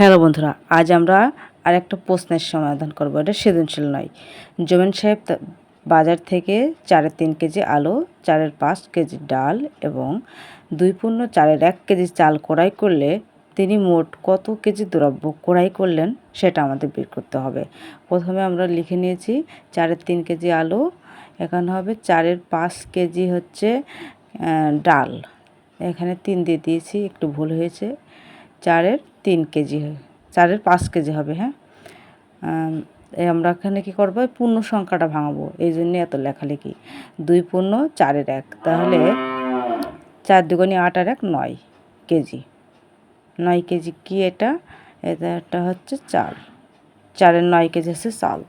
Hello বন্ধুরা, আজ আমরা আর একটা প্রশ্নের সমাধান করব। এটা সৃজনশীল নয়। জমিন সাহেব বাজার থেকে চারের তিন কেজি আলু চারের পাঁচ কেজি ডাল এবং দুই পূর্ণ চারের এক কেজি চাল ক্রয় করলে তিনি মোট কত কেজি দ্রব্য ক্রয় করলেন সেটা আমাদের বের করতে হবে। প্রথমে আমরা লিখে নিয়েছি চারের তিন কেজি আলু, এখানে হবে চারের পাঁচ কেজি হচ্ছে ডাল। এখানে তিন দিয়ে দিয়েছি, একটু ভুল হয়েছে। চারের তিন কেজি চারের পাঁচ কেজি হবে হ্যাঁ? আমরা এখানে কী করব? পূর্ণ সংখ্যাটা ভাঙাবো। এই জন্য এত লেখালেখি দুই পূর্ণ, চারের এক। তাহলে চার দুগুণি আট আর এক, নয় কেজি। নয় কেজি কি এটা? এটা একটা হচ্ছে চাল চারের নয় কেজি হচ্ছে চাল।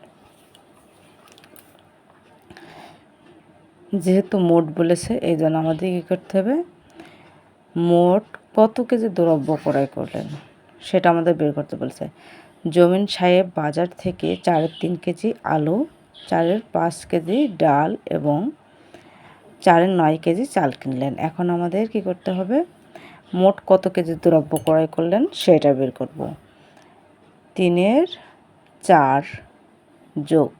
যেহেতু মোট বলেছে, এই জন্য আমাদের কী করতে হবে? মোট কত কেজি দ্রব্য ক্রয় করলেন? সেটা আমাদের বের করতে বলছে। জমিন সাহেব বাজার থেকে চারের তিন কেজি আলু, চারের পাঁচ কেজি ডাল এবং চারের নয় কেজি চাল কিনলেন। এখন আমাদের কি করতে হবে? মোট কত কেজি দ্রব্য ক্রয় করলেন সেটা বের করব। তিনের চার যোগ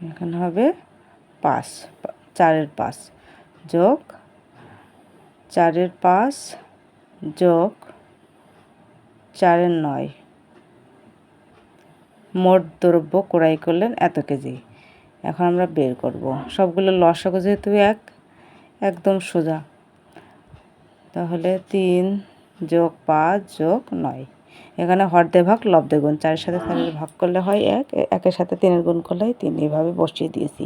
এখানে হবে পাঁচ। চারের পাঁচ যোগ চারের পাঁচ যোগ চারের নয়। মোট দ্রব্য ক্রয় করলেন এত কেজি। এখন আমরা বের করব। সবগুলো লসাগু যেহেতু এক, একদম সোজা। তাহলে তিন যোগ পাঁচ যোগ নয়। এখানে হরদে ভাগ লব্ধে গুণ। চারের সাথে চারের ভাগ করলে হয় এক, একের সাথে তিনের গুণ করলে হয় তিন। এইভাবে বসিয়ে দিয়েছি।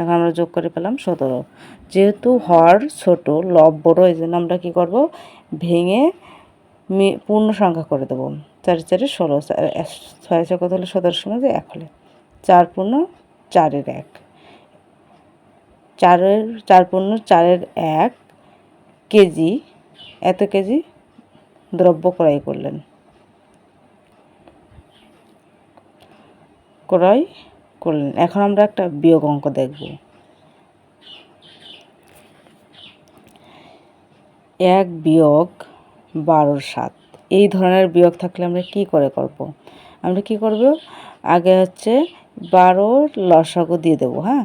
এখন আমরা যোগ করে পেলাম সতেরো। যেহেতু হর ছোট, লব বড়, এই জন্য আমরা কী করব? ভেঙে পূর্ণ সংখ্যা করে দেবো। চারে চারে ষোলো। ছয় ছয় কত হলে? সতেরো সময় যে এক হলে। চার পূর্ণ চারের এক। চারের, চার পূর্ণ চারের এক কেজি, এত কেজি দ্রব্য ক্রয় করলেন। ক্রয় করলেন। এখন আমরা একটা বিয়োগ অঙ্ক দেখব। এক বিয়োগ বারোর সাত। এই ধরনের বিয়োগ থাকলে আমরা কি করে করব? আমরা কি করব? আগে হচ্ছে বারোর লসাগু দিয়ে দেবো হ্যাঁ?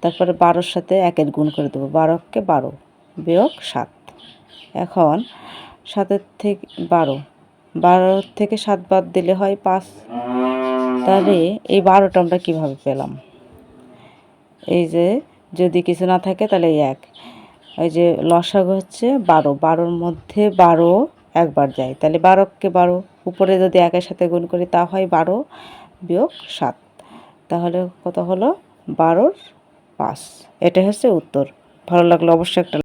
তারপরে বারোর সাথে একের গুণ করে দেবো, বারোকে বারো বিয়োগ সাত। এখন সাতের থেকে বারো। বারো থেকে সাত বাদ দিলে হয় পাঁচ। তাহলে এই বারোটা আমরা কীভাবে পেলাম? এই যে যদি কিছু না থাকে তাহলে এক। ওই যে লসাগু হচ্ছে বারো। বারোর মধ্যে বারো একবার যায়। তাহলে বারোকে বারো, উপরে যদি একের সাথে গুণ করি তা হয় বারো বিয়োগ সাত। তাহলে কত হলো? বারোর পাঁচ। এটা হচ্ছে উত্তর। ভালো লাগল অবশ্যই একটা